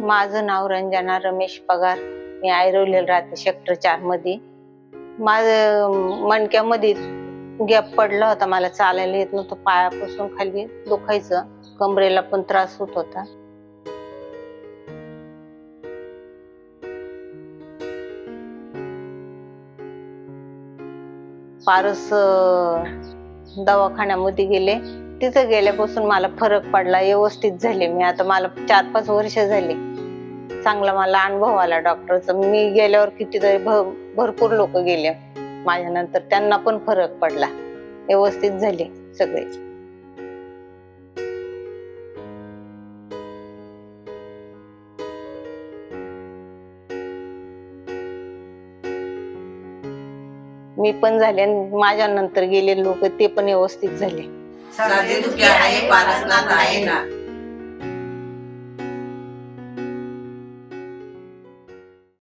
माझं नाव रंजना रमेश पगार. मी ऐरोलीला राहते सेक्टर चारमध्ये माझ मणक्यामध्ये गॅप पडला होता मला चालायला येत नव्हतं पायापासून खाली दुखायचं कमरेला पण त्रास होत होता. पारस दवाखान्यामध्ये गेले. तिथं गेल्यापासून मला फरक पडला व्यवस्थित झाले मी. आता मला चार पाच वर्ष झाले. चांगला मला अनुभव आला डॉक्टरचा मी गेल्यावर कितीतरी भरपूर लोक गेले. माझ्यानंतर त्यांना पण फरक पडला. व्यवस्थित झाले सगळे. मी पण झाले माझ्या नंतर गेले लोक ते पण व्यवस्थित झाले.